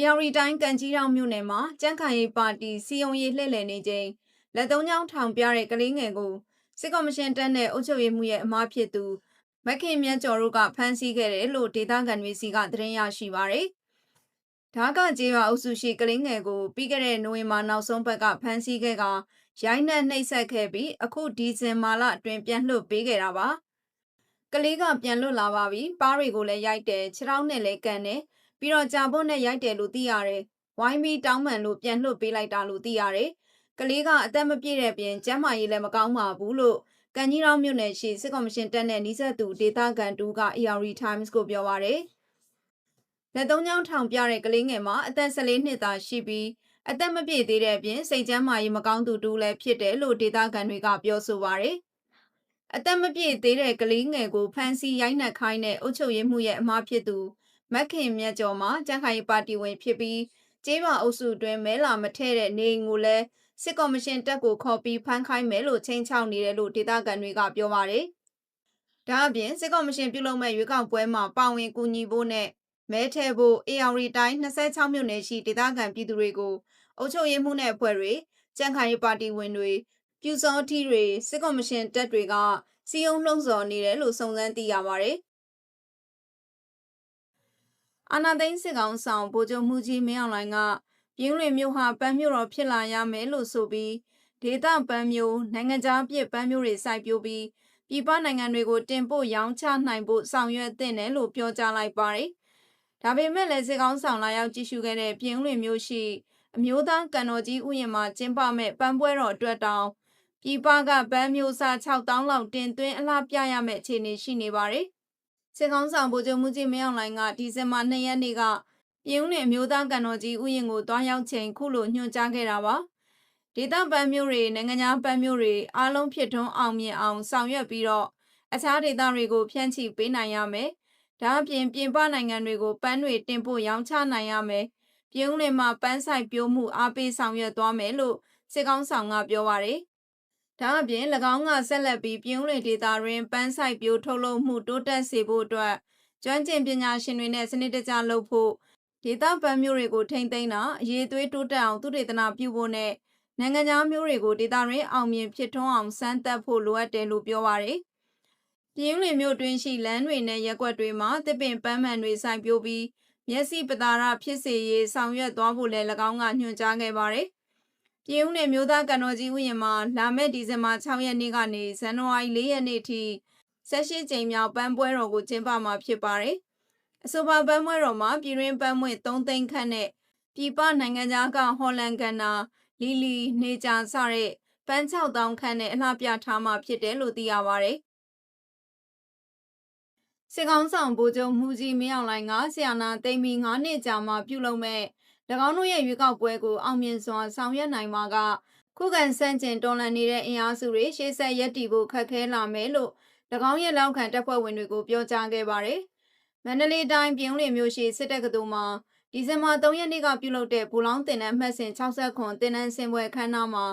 အေရီတိုင်းကန်ကြီးတောင်မြို့နယ်မှာကြန့်ခိုင်ရေးပါတီစီယုံရေးလှည့်လည်နေချိန်လက်သုံးချောင်းထောင်ပြတဲ့ကလေးငယ်ကိုစစ်ကော်မရှင်တပ်နဲ့အုပ်ချုပ်ရေးမှုရဲ့အမားဖြစ်သူမက်ခင်မြတ်ကျော်တို့ကဖမ်းဆီးခဲ့တယ်လို့ဒေသခံတွေစီကသတင်းရရှိပါရယ်။ဒါကကျေးရွာအုပ်စုရှိကလေးငယ်ကိုပြီးခဲ့တဲ့နိုဝင်ဘာနောက်ဆုံးပတ်ကဖမ်းဆီးခဲ့ကရိုင်းနှက်နှိပ်စက်ခဲ့ပြီးအခုဒီဇင်ဘာလအတွင်းပြန်လွှတ်ပေးခဲ့တာပါ။ကလေးကပြန်လွတ်လာပါပြီ။ပါးတွေကိုလည်းရိုက်တယ်ခြေထောက်နဲ့လည်းကန်တယ် ပြီးတော့ကြာဖို့နဲ့ရိုက်တယ်လို့သိရတယ်။ဝိုင်းပြီးတောင်းပန်လို့ပြန်လွှတ်ပေးလိုက်တာလို့သိရတယ်။ကလေးကအသက်မပြည့်တဲ့ပြင်ကျန်းမာရေးလည်းမကောင်းပါဘူးလို့ကန်ကြီးတောင်မြို့နယ်ရှိစစ်ကော်မရှင်တပ်နဲ့နှိစက်သူဒေသခံတူက AR Times ကိုပြောပါရယ်။လက်သုံးချောင်းထောင်ပြတဲ့ကလေးငယ်မှာအသက်14နှစ်သာရှိပြီးအသက်မပြည့်သေးတဲ့အပြင်စိတ်ကျန်းမာရေးမကောင်းသူတူလည်းဖြစ်တယ်လို့ဒေသခံတွေကပြောဆိုပါရယ်။အသက်မပြည့်သေးတဲ့ကလေးငယ်ကိုဖမ်းဆီးရိုက်နှက်ခိုင်းတဲ့အုပ်ချုပ်ရေးမှုရဲ့အမှားဖြစ်သူ မက်ခင်မြတ်ကျော်မှာကြန့်ခိုင်ပါတီဝင်ဖြစ်ပြီးကျေးရွာအုပ်စုတွင်မဲလာမထဲ့တဲ့နေအိမ်ကိုလည်းစစ်ကော်မရှင်တပ်ကိုခေါ်ပြီးဖမ်းခိုင်းမယ်လို့ချင်းချောက်နေတယ်လို့ဒေသခံတွေကပြောပါတယ်။ဒါအပြင်စစ်ကော်မရှင်ပြုလုပ်မဲ့ရွေးကောက်ပွဲမှာပါဝင်ကူညီဖို့နဲ့မဲထဲဖို့ AR တိုင်း26မြို့နယ်ရှိဒေသခံပြည်သူတွေကိုအုပ်ချုပ်ရေးမှုနဲ့အဖွဲ့တွေကြန့်ခိုင်ပါတီဝင်တွေပြူစောထီတွေစစ်ကော်မရှင်တပ်တွေကစီယုံလှုံ့ဆော်နေတယ်လို့စုံစမ်းသိရပါတယ်။ အာနာသိန်းစစ်ကောင်ဆောင်ဗိုလ်ချုပ်မှုကြီးမင်းအောင်လှိုင်ကပြင်းလွင်မြို့ဟာပန်းမြို့တော်ဖြစ်လာရမယ်လို့ဆိုပြီးဒေသပန်းမြို့နိုင်ငံခြားပြစ်ပန်းမြို့တွေစိုက်ပျိုးပြီးပြည်ပနိုင်ငံတွေကိုတင်ပို့ရောင်းချနိုင်ဖို့ဆောင်ရွက်သင့်တယ်လို့ပြောကြားလိုက်ပါတယ်။ဒါပေမဲ့လည်းစစ်ကောင်ဆောင်လာရောက်ကြည့်ရှုခဲ့တဲ့ပြင်းလွင်မြို့ရှိအမျိုးသားကံတော်ကြီးဥယျာဉ်မှာကျင်းပမဲ့ပန်းပွဲတော်အတွက်တောင်ပြည်ပကပန်းမျိုးစား6000လောက်တင်သွင်းအလှပြရမယ့်အခြေအနေရှိနေပါတယ်။ စစ်ကောင်ဆောင်ဗိုလ်ချုပ်မှုကြီးမင်းအောင်လှိုင်ကဒီဇင်ဘာ2ရက်နေ့ကပြင်းနဲ့အမျိုးသားကံတော်ကြီးဥယျာဉ်ကိုတွားရောက်ချိန်ခုလိုညွှန်ကြားခဲ့တာပါ။ဒေသပန်းမျိုးတွေနိုင်ငံခြားပန်းမျိုးတွေအားလုံးဖြစ်ထွန်းအောင်မြင်အောင်ဆောင်ရွက်ပြီးတော့အခြားဒေသတွေကိုဖြန့်ချိပေးနိုင်ရမယ်။ဒါအပြင်ပြင်ပနိုင်ငံတွေကိုပန်းတွေတင်ပို့ရောင်းချနိုင်ရမယ်။ပြင်းလင်မှာပန်းဆိုင်ပြိုးမှုအားပေးဆောင်ရွက်သွားမယ်လို့စစ်ကောင်းဆောင်ကပြောပါရယ်။ ဒါအပြင်၎င်းကဆက်လက်ပြီးပြင်းလင်ဒေတာတွင်ပန်းဆိုင်ပြိုးထုတ်လုပ်မှုတိုးတက်စေဖို့အတွက်ကျွမ်းကျင်ပညာရှင်တွေနဲ့စနစ်တကျလုပ်ဖို့ဒေသပန်းမျိုးတွေကိုထိမ့်သိမ်းတာအရေးသွေးတိုးတက်အောင်သူတေသနာပြုဖို့နဲ့နိုင်ငံခြားမျိုးတွေကိုဒေသရင်းအောင်မြင်ဖြစ်ထွန်းအောင်စမ်းသပ်ဖို့လိုအပ်တယ်လို့ပြောပါရယ်။ပြင်းလွင်မြို့တွင်းရှိလမ်းတွေနဲ့ရက်ွက်တွေမှာတစ်ပင်ပန်းမှန်တွေစိုက်ပျိုးပြီးမျက်စိပတာရဖြစ်စေရေးဆောင်ရွက်သွားဖို့လည်း၎င်းကညွှန်ကြားခဲ့ပါရယ်။ ပြည်ဦးနယ်မျိုးသားကံတော်ကြီးဥယျာဉ်မှာလာမယ့်ဒီဇင်ဘာ6ရက်နေ့ကနေဇန်နဝါရီ4ရက်နေ့ထိဆက်ရှိချိန်မြောက်ပန်းပွဲတော်ကိုကျင်းပမှာဖြစ်ပါတယ်။အဆိုပါပန်းပွဲတော်မှာပြည်ရင်းပန်းမွေ3သိန်းခန့်နဲ့ပြည်ပနိုင်ငံသားကဟော်လန်ကန်နာလီလီနေကြစတဲ့ပန်း6000ခန့်နဲ့အလှပြထားမှာဖြစ်တယ်လို့သိရပါဗျ။စစ်ကောင်ဆောင်ဗိုလ်ချုပ်မှုကြီးမင်းအောင်လှိုင်ကဆီယနာသိမ်းပြီး9နှစ်ကြာမှပြုလုပ်မဲ့၎ င်းတို့ရဲ့ရွေးကောက်ပွဲကိုအောင်မြင်စွာဆောင်ရွက်နိုင်မှာကခုခံဆန့်ကျင်တော်လှန်နေတဲ့အင်အားစုတွေရှေ့ဆက်ရပ်တည်ဖို့ခက်ခဲလာမယ်လို့၎င်းရဲ့လောက်ခံတပ်ဖွဲ့ဝင်တွေကိုပြောကြားခဲ့ပါတယ်။မန္တလေးတိုင်းပြည်ဦးလင်မြို့ရှိစစ်တပ်ကတူမှာဒီဇင်ဘာ3ရက်နေ့ကပြုလုပ်တဲ့ဘူလောင်းတင်နန်းမှတ်စဉ်60ခွန်တင်နန်းစင်ပွဲခမ်းနားမှာ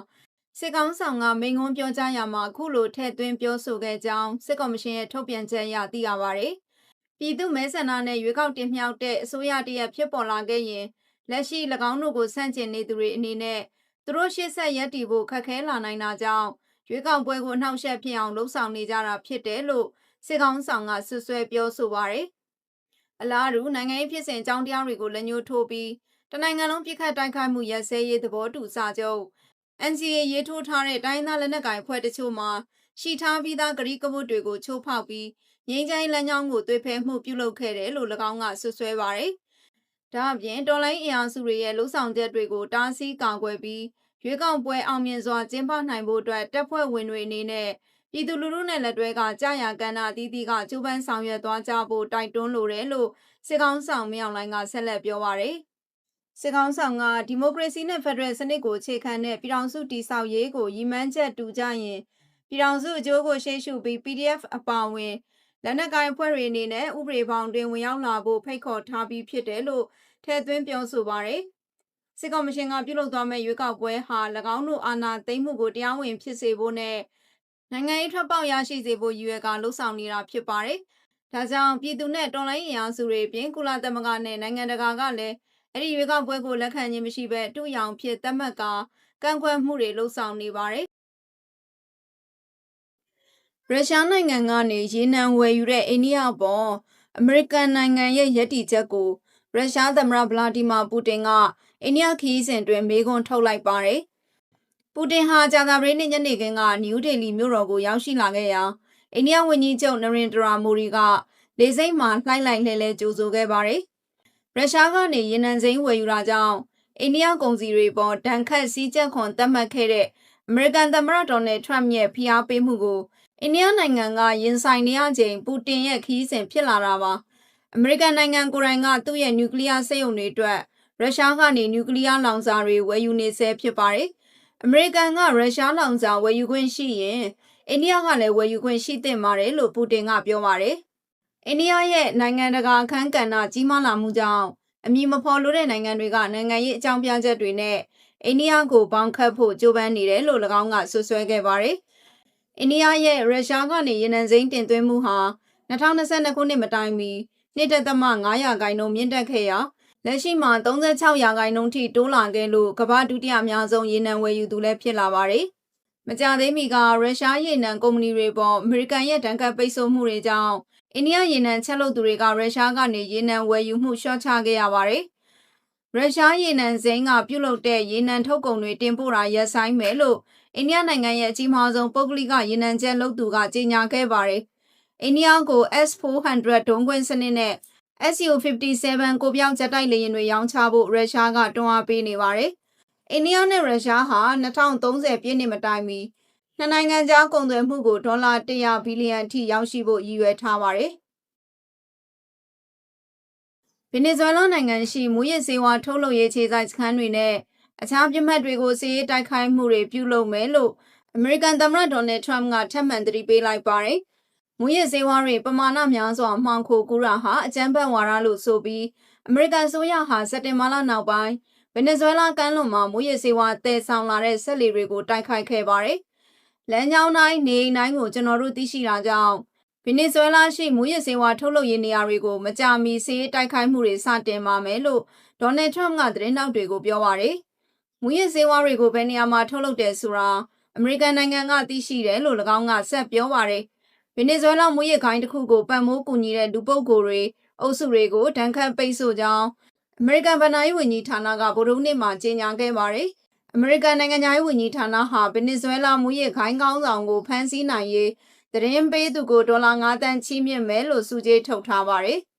စစ်ကောင်ဆောင်ကမိန့်ခွန်းပြောကြားရမှာအခုလိုထည့်သွင်းပြောဆိုခဲ့ကြောင်းစစ်ကော်မရှင်ရဲ့ထုတ်ပြန်ချက်အရသိရပါဗျ။ပြည်သူမဲဆန္ဒနဲ့ရွေးကောက်တင်မြှောက်တဲ့အစိုးရတရက်ဖြစ်ပေါ်လာခဲ့ရင် လက်ရှိ၎င်းတို့ကိုဆန့်ကျင်နေသူတွေအနေနဲ့သူတို့ရှေ့ဆက်ရပ်တည်ဖို့ခက်ခဲလာနိုင်တာကြောင့်ရွေးကောက်ပွဲကိုနှောက်ယှက်ဖြစ်အောင်လှုံ့ဆော်နေကြတာဖြစ်တယ်လို့စစ်ကောင်ဆောင်ကဆွဆွဲပြောဆိုပါရယ်အလားတူနိုင်ငံရေးဖြစ်စဉ်အကြောင်းတရားတွေကိုလက်ညှိုးထိုးပြီးတနိုင်ငံလုံးပြစ်ခတ်တိုက်ခိုက်မှုရစဲရေးသဘောတူစာချုပ် NCA ရေးထိုးထားတဲ့တိုင်းသားလက်နက်ကိုင်ဖွဲ့တချို့မှာရှိထားပြီးသားကတိကဝတ်တွေကိုချိုးဖောက်ပြီးငိမ့်ချိုင်းလမ်းကြောင်းကိုသွေးဖဲမှုပြုလုပ်ခဲ့တယ်လို့၎င်းကဆွဆွဲပါရယ်။ ဒါအပြင်တော်လိုင်းအင်အားစုတွေရဲ့လှုပ်ဆောင်ချက်တွေကိုတားဆီးကာကွယ်ပြီးရွေးကောက်ပွဲအောင်မြင်စွာကျင်းပနိုင်ဖို့အတွက်တပ်ဖွဲ့ဝင်တွေအနေနဲ့ပြည်သူလူထုနဲ့လက်တွဲကကြာရကဏ္ဍအသီးသီးကကျူးပန်းဆောင်ရွက်သွားကြဖို့တိုက်တွန်းလိုတယ်လို့စစ်ကောင်ဆောင်မြောင်လိုင်းကဆက်လက်ပြောပါရယ်စစ်ကောင်ဆောင်ကဒီမိုကရေစီနဲ့ဖက်ဒရယ်စနစ်ကိုအခြေခံတဲ့ပြည်ထောင်စုတည်ဆောက်ရေးကိုရည်မှန်းချက်တူကြရင်ပြည်ထောင်စုအကျိုးကိုရှေ့ရှုပြီး PDF အပါအဝင် လက်နက်ကိုင်အဖွဲ့တွေအနေနဲ့ဥပဒေပေါင်းတွင်ဝင်ရောက်လာဖို့ဖိတ်ခေါ်ထားပြီးဖြစ်တယ်လို့ထည့်သွင်းပြောဆိုပါရယ်စစ်ကော်မရှင်ကပြုလုပ်သွားမယ့်ရွေးကောက်ပွဲဟာ၎င်းတို့အာဏာသိမ်းမှုကိုတရားဝင်ဖြစ်စေဖို့နဲ့နိုင်ငံရေးထွက်ပေါက်ရရှိစေဖို့ရည်ရွယ်ကလှုံ့ဆော်နေတာဖြစ်ပါတယ်။ဒါကြောင့်ပြည်သူနဲ့တော်လိုင်းအင်အားစုတွေပြင်ကုလသမဂ္ဂနဲ့နိုင်ငံတကာကလည်းအဲ့ဒီရွေးကောက်ပွဲကိုလက်ခံခြင်းမရှိဘဲအတူရောင်ဖြစ်သတ်မှတ်ကာကန့်ကွက်မှုတွေလှုံ့ဆော်နေပါတယ် ရုရှားနိုင်ငံကနေရေနံဝယ်ယူတဲ့အိန္ဒိယပေါ်အမေရိကန်နိုင်ငံရဲ့ယက်တီချက်ကိုရုရှားသမ္မတဗလာဒီမာပူတင်ကအိန္ဒိယခီးစဉ်တွင်မေးခွန်းထုတ်လိုက်ပါတယ်။ပူတင်ဟာဂျာသာပရိနေ့ညနေခင်းကနယူးဒေလီမြို့တော်ကိုရောက်ရှိလာခဲ့ရာအိန္ဒိယဝန်ကြီးချုပ်နရင်ဒရာမိုဒီကလေစိမ့်မှလှိုက်လိုက်လဲလဲကြိုဆိုခဲ့ပါတယ်။ရုရှားကနေရေနံစိမ်းဝယ်ယူတာကြောင့်အိန္ဒိယကုန်စည်တွေပေါ်ဒဏ်ခတ်စည်းကြပ်ခွန်သတ်မှတ်ခဲ့တဲ့အမေရိကန်သမ္မတဒေါ်နယ်ထရမ့်ရဲ့ဖိအားပေးမှုကို အိန္ဒိယနိုင်ငံကရင်ဆိုင်နေရချိန်ပူတင်ရဲ့ခီးစဉ်ဖြစ်လာတာပါအမေရိကန်နိုင်ငံကိုယ်တိုင်ကသူ့ရဲ့နျူကလ িয়ার စက်ရုံတွေအတွက်ရုရှားကနေနျူကလ িয়ার လောင်စာတွေဝယ်ယူနေဆဲဖြစ်ပါတယ်အမေရိကန်ကရုရှားလောင်စာဝယ်ယူခွင့်ရှိရင်အိန္ဒိယကလည်းဝယ်ယူခွင့်ရှိသင့်ပါတယ်လို့ပူတင်ကပြောပါတယ်အိန္ဒိယရဲ့နိုင်ငံတကာအခမ်းကဏ္ဍကြီးမားလာမှုကြောင့်အမည်မဖော်လို့တဲ့နိုင်ငံတွေကနိုင်ငံရေးအကြောင်းပြချက်တွေနဲ့အိန္ဒိယကိုပေါင်းခတ်ဖို့ကြိုးပမ်းနေတယ်လို့၎င်းကဆွဆွဲခဲ့ပါတယ်။ အိန္ဒိယရဲ့ရုရှားကနေရေနံစိမ်းတင်သွင်းမှုဟာ2022ခုနှစ်မတိုင်မီ1.5ရာခိုင်နှုန်းမြင့်တက်ခဲ့ရာလက်ရှိမှာ36ရာခိုင်နှုန်းထိတိုးလာခဲ့လို့ကမ္ဘာဒုတိယအများဆုံးရေနံဝယ်ယူသူလည်းဖြစ်လာပါတယ်။မကြသေးမီကရုရှားရေနံကုမ္ပဏီတွေပေါ်အမေရိကန်ရဲ့တန်ခတ်ပိတ်ဆို့မှုတွေကြောင့်အိန္ဒိယရေနံချက်လုပ်သူတွေကရုရှားကနေရေနံဝယ်ယူမှုလျှော့ချခဲ့ရပါတယ်။ ရုရှားရေနံစိမ်းကပြုတ်လုတဲ့ရေနံထုတ်ကုန်တွေတင်ပို့တာရပ်ဆိုင်းမယ်လို့အိန္ဒိယနိုင်ငံရဲ့အကြီးမားဆုံးပုဂ္ဂလိကရေနံချက်လုပ်သူကကြေညာခဲ့ပါတယ်။အိန္ဒိယကို S400 ဒုံးခွင်းစနစ်နဲ့ SU57 ကိုပြောင်းချက်တိုက်လေယာဉ်တွေရောင်းချဖို့ရုရှားကတွန်းအားပေးနေပါတယ်။အိန္ဒိယနဲ့ရုရှားဟာ2030ပြည့်နှစ်မတိုင်မီနှစ်နိုင်ငံကြားကုန်သွယ်မှုကိုဒေါ်လာ100ဘီလီယံအထိရောက်ရှိဖို့ရည်ရွယ်ထားပါတယ်။ ဗင်နီဇွဲလားနိုင်ငံရှိမူရစ်စေဝါထုတ်လုပ်ရေးခြေဆိုင်စခန်းတွေနဲ့အခြားပြစ်မှတ်တွေကိုစီးရေးတိုက်ခိုက်မှုတွေပြုလုပ်မယ်လို့အမေရိကန်သမ္မတဒေါ်နယ်ထရမ့်ကထပ်မံသတိပေးလိုက်ပါတယ်။မူရစ်စေဝါတွေပမာဏများစွာမှောင်ခိုကူးတာဟာအကြမ်းဖက်ဝါဒလို့ဆိုပြီးအမေရိကန်ဆိုရဟာစက်တင်ဘာလနောက်ပိုင်းဗင်နီဇွဲလားကမ်းလွန်မှာမူရစ်စေဝါတည်ဆောင်လာတဲ့ဆက်လီတွေကိုတိုက်ခိုက်ခဲ့ပါတယ်။လမ်းကြောင်းတိုင်းနေအိမ်တိုင်းကိုကျွန်တော်တို့သိရှိတာကြောင့် ဗင်နီဇွဲလားရှိမူရစ်စေဝါထုတ်လုပ်ရေးနေရာတွေကိုမကြာမီစီးရေးတိုက်ခိုက်မှုတွေစတင်ပါမယ်လို့ဒေါ်နယ်ထရမ့်ကသတင်းတောက်တွေကိုပြောပါတယ်။မူရစ်စေဝါတွေကိုဘယ်နေရာမှာထုတ်လုပ်တယ်ဆိုတာအမေရိကန်နိုင်ငံကသိရှိတယ်လို့၎င်းကဆက်ပြောပါတယ်။ဗင်နီဇွဲလားမူရစ်ခိုင်းတစ်ခုကိုပံ့ပိုးကူညီတဲ့လူပုဂ္ဂိုလ်တွေအုပ်စုတွေကိုဒဏ်ခတ်ပိတ်ဆို့ကြောင်းအမေရိကန်ဗဏ္ဍာရေးဝန်ကြီးဌာနကဗိုလ်ချုပ်နေ့မှာကြေညာခဲ့ပါတယ်။အမေရိကန်နိုင်ငံသားရေးဝန်ကြီးဌာနဟာဗင်နီဇွဲလားမူရစ်ခိုင်းကောင်းဆောင်ကိုဖမ်းဆီးနိုင်ရေး သတင်းပေးသူကိုဒေါ်လာ9တန်းချီးမြှင့်မယ်လို့စုကြေးထုတ်ထားပါတယ်။